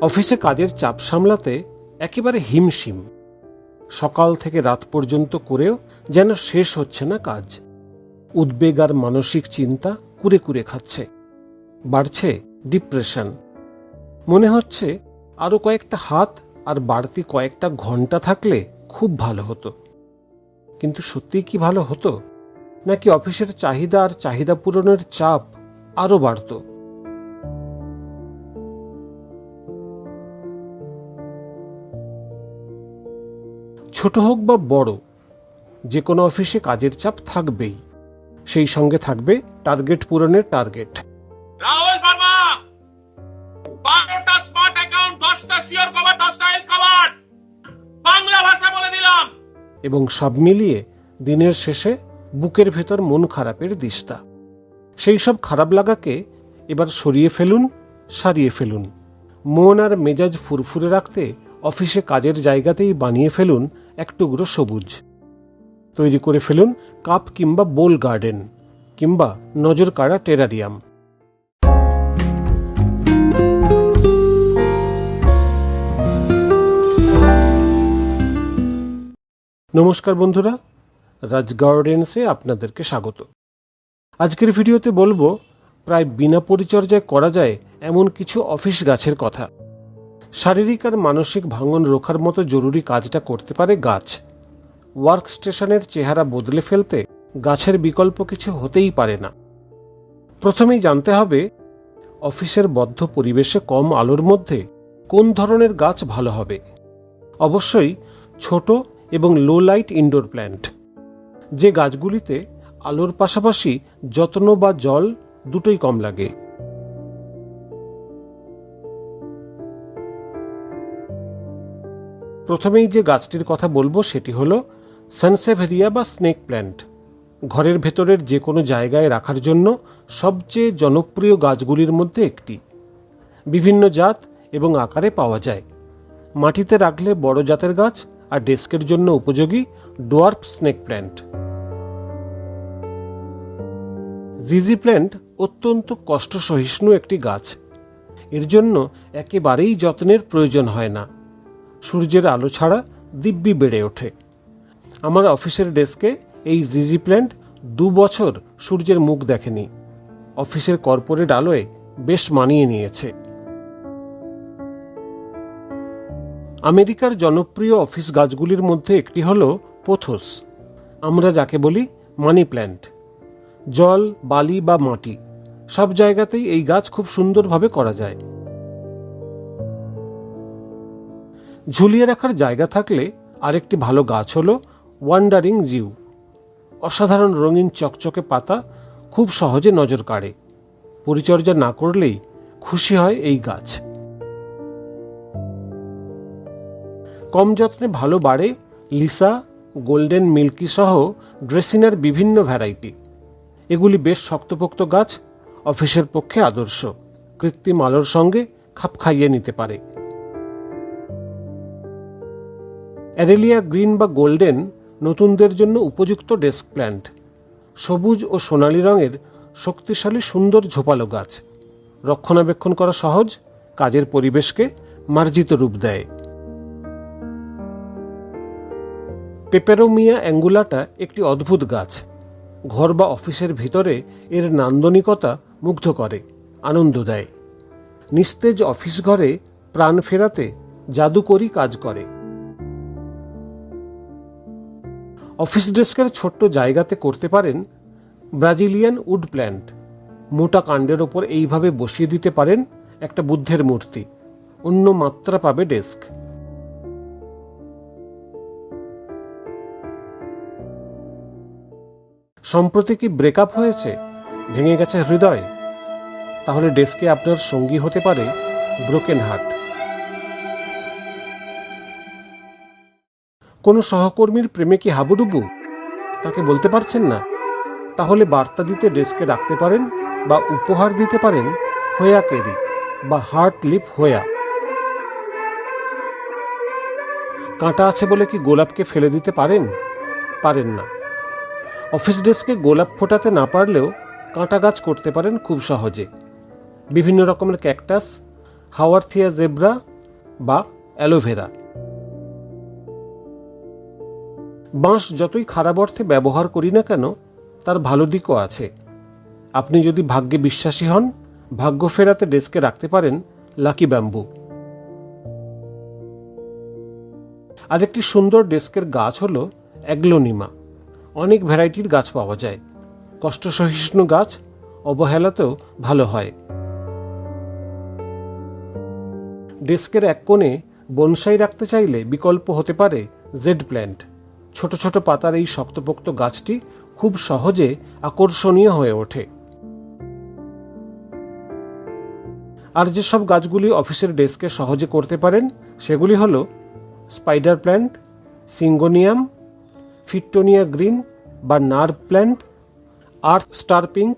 অফিসে কাজের চাপ সামলাতে একেবারে হিমশিম। সকাল থেকে রাত পর্যন্ত করেও যেন শেষ হচ্ছে না কাজ। উদ্বেগ আর মানসিক চিন্তা কুরে কুরে খাচ্ছে। বাড়ছে ডিপ্রেশন। মনে হচ্ছে আরও কয়েকটা হাত আর বাড়তি কয়েকটা ঘণ্টা থাকলে খুব ভালো হতো। কিন্তু সত্যিই কি ভালো হতো? নাকি অফিসের চাহিদা আর চাহিদা পূরণের চাপ আরও বাড়তো? ছোট হোক বা বড় যে কোনো অফিসে কাজের চাপ থাকবেই। সেই সঙ্গে থাকবে টার্গেট পূরণের টার্গেট। রাহুল বার্মা বারোটা স্মার্ট অ্যাকাউন্ট দশটা শিওর কভার দশটা হেলথ কভার বাংলা ভাষা বলে দিলাম। এবং সব মিলিয়ে দিনের শেষে বুকের ভেতর মন খারাপের দিস্তা সেই সব খারাপ লাগাকে এবার সরিয়ে ফেলুন সারিয়ে ফেলুন। মন আর মেজাজ ফুরফুরে রাখতে অফিসে কাজের জায়গাতেই বানিয়ে ফেলুন এক টুকরো সবুজ। তৈরি করে ফেলুন কাপ কিংবা বোল গার্ডেন কিংবা নজর কাড়া টেরারিয়াম। নমস্কার বন্ধুরা, রাজ গার্ডেন্সে আপনাদেরকে স্বাগত। আজকের ভিডিওতে বলব, প্রায় বিনা পরিচর্যায় করা যায় এমন কিছু অফিস গাছের কথা। শারীরিক আর মানসিক ভাঙন রোখার মতো জরুরি কাজটা করতে পারে গাছ। ওয়ার্ক স্টেশনের চেহারা বদলে ফেলতে গাছের বিকল্প কিছু হতেই পারে না। প্রথমেই জানতে হবে, অফিসের বদ্ধ পরিবেশে কম আলোর মধ্যে কোন ধরনের গাছ ভালো হবে। অবশ্যই ছোট এবং লো লাইট ইনডোর প্ল্যান্ট যে গাছগুলিতে আলোর পাশাপাশি যত্ন বা জল দুটোই কম লাগে। প্রথমেই যে গাছটির কথা বলব সেটি হলো সানসেভেরিয়া বা স্নেক প্ল্যান্ট। ঘরের ভেতরের যে কোনো জায়গায় রাখার জন্য সবচেয়ে জনপ্রিয় গাছগুলির মধ্যে একটি। বিভিন্ন জাত এবং আকারে পাওয়া যায়। মাটিতে রাখলে বড় জাতের গাছ আর ডেস্কের জন্য উপযোগী ডোয়ার্ফ স্নেক প্ল্যান্ট। জিজি প্ল্যান্ট অত্যন্ত কষ্ট সহিষ্ণু একটি গাছ। এর জন্য একেবারেই যত্নের প্রয়োজন হয় না। সূর্যের আলো ছাড়া দিব্যি বেড়ে ওঠে। আমার অফিসের ডেস্কে এই জিজি প্ল্যান্ট দু বছর সূর্যের মুখ দেখেনি। অফিসের কর্পোরেট আলোয় বেশ মানিয়ে নিয়েছে। আমেরিকার জনপ্রিয় অফিস গাছগুলির মধ্যে একটি হল পোথোস। আমরা যাকে বলি মানি প্ল্যান্ট। জল, বালি বা মাটি, সব জায়গাতেই এই গাছ খুব সুন্দরভাবে করা যায়। ঝুলিয়ে রাখার জায়গা থাকলে আরেকটি ভালো গাছ হলো ওয়ান্ডারিং জিউ। অসাধারণ রঙিন চকচকে পাতা খুব সহজে নজর কাড়ে। পরিচর্যা না করলেই খুশি হয় এই গাছ। কম যত্নে ভালো বাড়ে লিসা, গোল্ডেন মিল্কি সহ ড্রেসিনার বিভিন্ন ভ্যারাইটি। এগুলি বেশ শক্তপোক্ত গাছ, অফিসের পক্ষে আদর্শ। কৃত্রিম আলোর সঙ্গে খাপ খাইয়ে নিতে পারে। অ্যারেলিয়া গ্রিন বা গোল্ডেন নতুনদের জন্য উপযুক্ত ডেস্ক প্ল্যান্ট। সবুজ ও সোনালী রঙের শক্তিশালী সুন্দর ঝোপালো গাছ। রক্ষণাবেক্ষণ করা সহজ, কাজের পরিবেশকে মার্জিত রূপ দেয়। পেপেরোমিয়া অ্যাঙ্গুলাটা একটি অদ্ভুত গাছ। ঘর বা অফিসের ভিতরে এর নান্দনিকতা মুগ্ধ করে, আনন্দ দেয়। নিস্তেজ অফিস ঘরে প্রাণ ফেরাতে জাদুকরি কাজ করে। অফিস ডেস্কের ছোট্ট জায়গাতে করতে পারেন ব্রাজিলিয়ান উড প্ল্যান্ট। মোটা কাণ্ডের ওপর এইভাবে বসিয়ে দিতে পারেন একটা বুদ্ধের মূর্তি। অন্য মাত্রা পাবে ডেস্ক। সম্প্রতি কি ব্রেকআপ হয়েছে? ভেঙে গেছে হৃদয়। তাহলে ডেস্কে আপনার সঙ্গী হতে পারে ব্রোকেন হার্ট কোনো সহকর্মীর প্রেমে কি হাবুডুবু? তাকে বলতে পারছেন না। তাহলে বার্তা দিতে ডেস্কে রাখতে পারেন বা উপহার দিতে পারেন হোয়া কেরি বা হার্ট লিপ হোয়া কাঁটা আছে বলে কি গোলাপকে ফেলে দিতে পারেন? পারেন না। অফিস ডেস্কে গোলাপ ফোটাতে না পারলেও কাঁটা গাছ করতে পারেন খুব সহজে। বিভিন্ন রকমের ক্যাকটাস, হাওয়ারথিয়া জেব্রা বা অ্যালোভেরা। বাঁশ যতই খারাপ অর্থে ব্যবহার করি না কেন, তার ভালো দিকও আছে। আপনি যদি ভাগ্যে বিশ্বাসী হন, ভাগ্য ফেরাতে ডেস্কে রাখতে পারেন লাকি ব্যাম্বু। আরেকটি সুন্দর ডেস্কের গাছ হল অ্যাগ্লোনিমা। অনেক ভ্যারাইটির গাছ পাওয়া যায়। কষ্ট সহিষ্ণু গাছ অবহেলাতেও ভালো হয়। ডেস্কের এক কোণে বনসাই রাখতে চাইলে বিকল্প হতে পারে জেড প্ল্যান্ট। ছোট ছোট পাতার এই শক্তপোক্ত গাছটি খুব সহজে আকর্ষণীয় হয়ে ওঠে। আর যেসব গাছগুলি অফিসের ডেস্কে সহজে করতে পারেন, সেগুলি হল spider plant, syngonium, fittonia green বা nerve plant, earth star pink,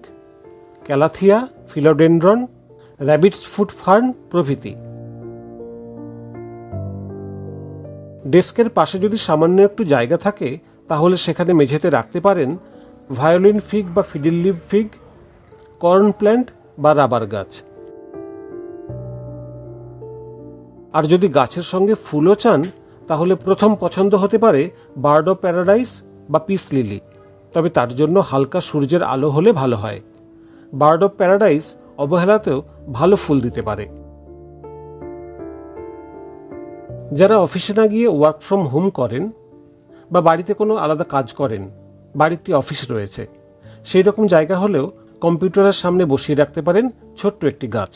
calathea, philodendron, rabbit's foot fern প্রভৃতি। ডেস্কের পাশে যদি সামান্য একটু জায়গা থাকে, তাহলে সেখানে মেঝেতে রাখতে পারেন ভায়োলিন ফিগ বা fiddle leaf fig, corn plant বা রাবার গাছ। আর যদি গাছের সঙ্গে ফুলও চান, তাহলে প্রথম পছন্দ হতে পারে বার্ড অফ প্যারাডাইস বা পিস লিলি। তবে তার জন্য হালকা সূর্যের আলো হলে ভালো হয়। বার্ড অফ প্যারাডাইস অবহেলাতেও ভালো ফুল দিতে পারে। যারা অফিসে না গিয়ে ওয়ার্ক ফ্রম হোম করেন বা বাড়িতে কোনো আলাদা কাজ করেন বাড়িতে অফিস রয়েছে, সেই রকম জায়গা হলেও কম্পিউটারের সামনে বসিয়ে রাখতে পারেন ছোট্ট একটি গাছ।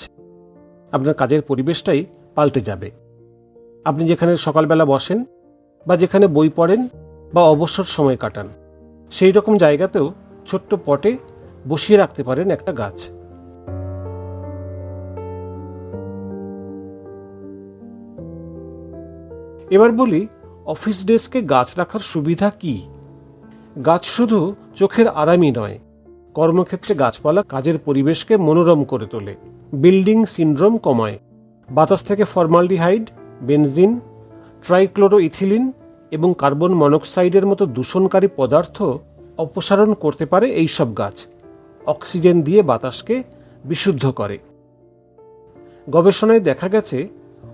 আপনার কাজের পরিবেশটাই পাল্টে যাবে। আপনি যেখানে সকালবেলা বসেন বা যেখানে বই পড়েন বা অবসর সময় কাটান, সেই রকম জায়গাতেও ছোট্ট পটে বসিয়ে রাখতে পারেন একটা গাছ। এবার বলি, অফিস ডেস্কে গাছ রাখার সুবিধা কি? গাছ শুধু চোখের আরামই নয়, কর্মক্ষেত্রে গাছপালা কাজের পরিবেশকে মনোরম করে তোলে। বিল্ডিং সিন্ড্রোম কমায়। বাতাস থেকে ফর্মালডিহাইড, বেনজিন ট্রাইক্লোরো ইথিলিন এবং কার্বন মনোক্সাইডের মতো দূষণকারী পদার্থ অপসারণ করতে পারে এই সব গাছ। অক্সিজেন দিয়ে বাতাসকে বিশুদ্ধ করে। গবেষণায় দেখা গেছে,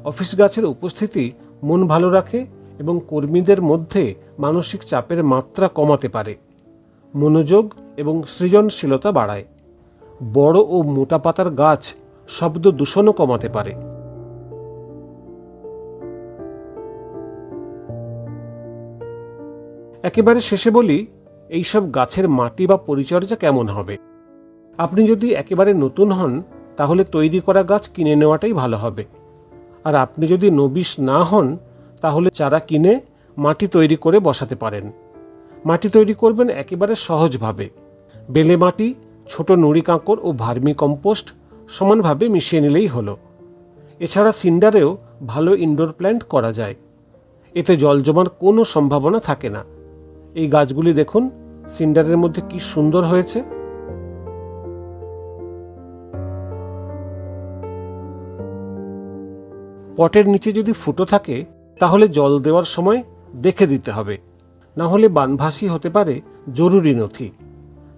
অফিস গাছের উপস্থিতি মন ভালো রাখে এবং কর্মীদের মধ্যে মানসিক চাপের মাত্রা কমাতে পারে। মনোযোগ এবং সৃজনশীলতা বাড়ায়। বড় ও মোটা পাতার গাছ শব্দ দূষণও কমাতে পারে। একেবারে শেষে বলি, এইসব গাছের মাটি বা পরিচর্যা কেমন হবে? আপনি যদি একেবারে নতুন হন, তাহলে তৈরি করা গাছ কিনে নেওয়াটাই ভালো হবে। আর আপনি যদি নবিশ না হন, তাহলে চারা কিনে মাটি তৈরি করে বসাতে পারেন। মাটি তৈরি করবেন একেবারে সহজভাবে। বেলে মাটি, ছোট নুড়ি কাঁকড় ও ভার্মি কম্পোস্ট সমানভাবে মিশিয়ে নিলেই হলো। এছাড়া সিন্ডারেও ভালো ইনডোর প্ল্যান্ট করা যায়। এতে জল জমার কোনো সম্ভাবনা থাকে না। এই গাছগুলি দেখুন, সিন্ডারের মধ্যে কি সুন্দর হয়েছে। পটের নিচে যদি ফুটো থাকে, তাহলে জল দেওয়ার সময় দেখে দিতে হবে। না হলে বানভাসি হতে পারে জরুরি নথি।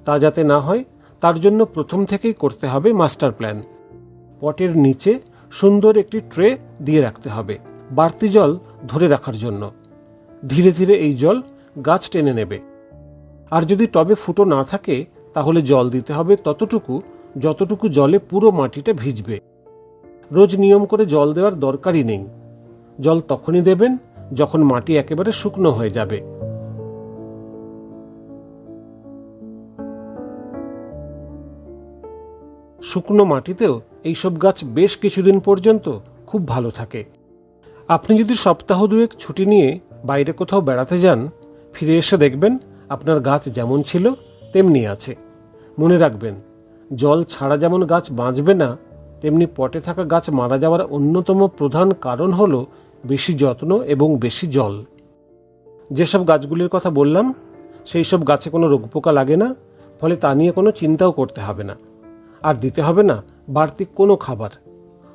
তা যাতে না হয়, তার জন্য প্রথম থেকেই করতে হবে মাস্টার প্ল্যান। পটের নিচে সুন্দর একটি ট্রে দিয়ে রাখতে হবে, বাড়তি জল ধরে রাখার জন্য। ধীরে ধীরে এই জল গাছ টেনে নেবে। আর যদি টবে ফুটো না থাকে, তাহলে জল দিতে হবে ততটুকু, যতটুকু জলে পুরো মাটিটা ভিজবে। রোজ নিয়ম করে জল দেওয়ার দরকারই নেই। জল তখনই দেবেন যখন মাটি একেবারে শুকনো হয়ে যাবে। শুকনো মাটিতেও এইসব গাছ বেশ কিছুদিন পর্যন্ত খুব ভালো থাকে। আপনি যদি সপ্তাহ দুয়েক ছুটি নিয়ে বাইরে কোথাও বেড়াতে যান, ফিরে এসে দেখবেন আপনার গাছ যেমন ছিল, তেমনি আছে। মনে রাখবেন, জল ছাড়া যেমন গাছ বাঁচবে না তেমনি পটে থাকা গাছ মারা যাওয়ার অন্যতম প্রধান কারণ হল বেশি যত্ন এবং বেশি জল। যেসব গাছগুলির কথা বললাম, সেই সব গাছে কোনো রোগ পোকা লাগে না, ফলে তা নিয়ে কোনো চিন্তাও করতে হবে না। আর দিতে হবে না বাড়তি কোনো খাবার।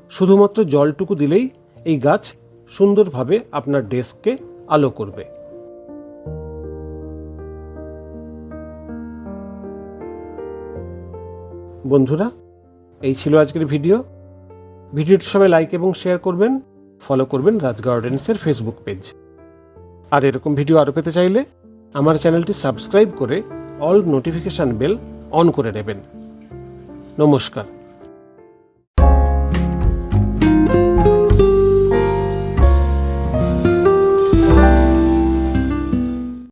শুধুমাত্র জলটুকু দিলেই এই গাছ সুন্দরভাবে আপনার ডেস্ককে আলো করবে। বন্ধুরা এই ছিল আজকের ভিডিও। ভিডিওটি সবাই লাইক এবং শেয়ার করবেন। ফলো করবেন রাজ গার্ডেন্সের ফেসবুক পেজ আর এরকম ভিডিও আরও পেতে চাইলে আমার চ্যানেলটি সাবস্ক্রাইব করে অল নোটিফিকেশান বেল অন করে নেবেন। নমস্কার।